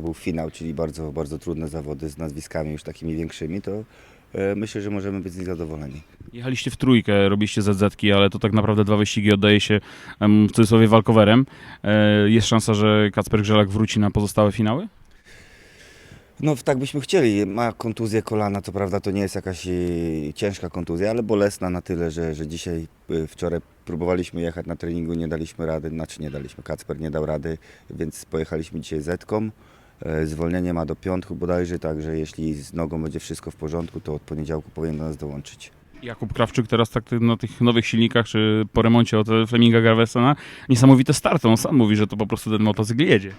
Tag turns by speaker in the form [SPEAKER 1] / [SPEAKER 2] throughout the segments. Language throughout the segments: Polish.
[SPEAKER 1] był finał, czyli bardzo, bardzo trudne zawody z nazwiskami już takimi większymi, to e, myślę, że możemy być z nich zadowoleni.
[SPEAKER 2] Jechaliście w trójkę, robiliście ZZ-ki, ale to tak naprawdę dwa wyścigi oddaje się w cudzysłowie walkowerem. E, Jest szansa, że Kacper Grzelak wróci na pozostałe finały?
[SPEAKER 1] No tak byśmy chcieli. Ma kontuzję kolana, co prawda to nie jest jakaś e, ciężka kontuzja, ale bolesna na tyle, że, że dzisiaj, wczoraj próbowaliśmy jechać na treningu, nie daliśmy rady, znaczy nie daliśmy, Kacper nie dał rady, więc pojechaliśmy dzisiaj zetką. E, Zwolnienie ma do piątku bodajże, także jeśli z nogą będzie wszystko w porządku, to od poniedziałku powinien do nas dołączyć.
[SPEAKER 2] Jakub Krawczyk teraz tak na tych nowych silnikach, czy po remoncie od Fleminga Garvesona, niesamowite starty. On sam mówi, że to po prostu ten motocykl jedzie.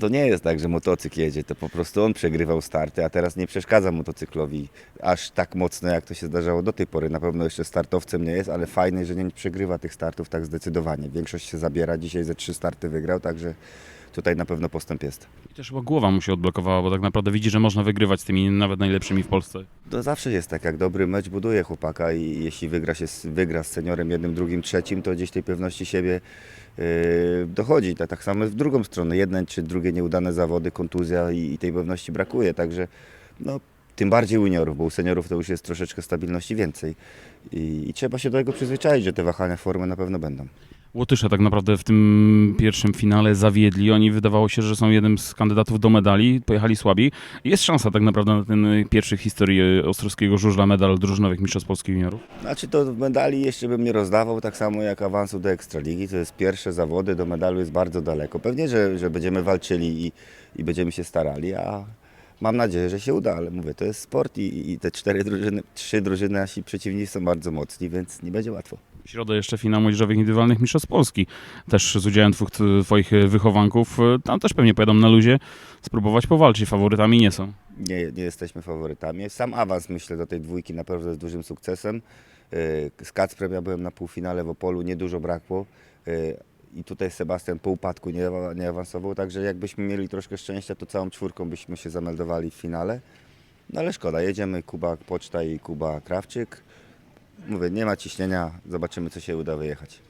[SPEAKER 1] To nie jest tak, że motocykl jedzie, to po prostu on przegrywał starty, a teraz nie przeszkadza motocyklowi aż tak mocno, jak to się zdarzało do tej pory. Na pewno jeszcze startowcem nie jest, ale fajny, że nie przegrywa tych startów tak zdecydowanie. Większość się zabiera, dzisiaj ze trzy starty wygrał, także tutaj na pewno postęp jest.
[SPEAKER 2] I też chyba głowa mu się odblokowała, bo tak naprawdę widzi, że można wygrywać z tymi nawet najlepszymi w Polsce.
[SPEAKER 1] To zawsze jest tak, jak dobry mecz buduje chłopaka i jeśli wygra, się, z- wygra z seniorem jednym, drugim, trzecim, to gdzieś tej pewności siebie yy, dochodzi. Tak, tak samo w drugą stronę. Jedne czy drugie nieudane zawody, kontuzja i, i tej pewności brakuje, także no, tym bardziej juniorów, bo u seniorów to już jest troszeczkę stabilności więcej i, i trzeba się do tego przyzwyczaić, że te wahania formy na pewno będą.
[SPEAKER 2] Łotysze tak naprawdę w tym pierwszym finale zawiedli. Oni wydawało się, że są jednym z kandydatów do medali, pojechali słabi. Jest szansa tak naprawdę na ten pierwszy w historii ostrowskiego żużla medal drużynowych Mistrzostw Polski Juniorów.
[SPEAKER 1] Znaczy to medali jeszcze bym nie rozdawał, tak samo jak awansu do Ekstraligi. To jest pierwsze zawody, do medalu jest bardzo daleko. Pewnie, że, że będziemy walczyli i, i będziemy się starali, a mam nadzieję, że się uda, ale mówię, to jest sport i, i te cztery drużyny, trzy drużyny nasi przeciwnicy są bardzo mocni, więc nie będzie łatwo.
[SPEAKER 2] Środę jeszcze finał młodzieżowych indywidualnych Mistrzostw Polski. Też z udziałem dwóch twoich wychowanków. E, Tam też pewnie pojadą na luzie spróbować powalczyć. Faworytami nie są.
[SPEAKER 1] Nie, nie jesteśmy faworytami. Sam awans myślę do tej dwójki na pewno jest dużym sukcesem. Yy, Z Kacprem ja byłem na półfinale w Opolu, niedużo brakło. I tutaj Sebastian po upadku nie, nie awansował, także jakbyśmy mieli troszkę szczęścia, to całą czwórką byśmy się zameldowali w finale. No ale szkoda, jedziemy Kuba Poczta i Kuba Krawczyk. Mówię, nie ma ciśnienia, zobaczymy co się uda wyjechać.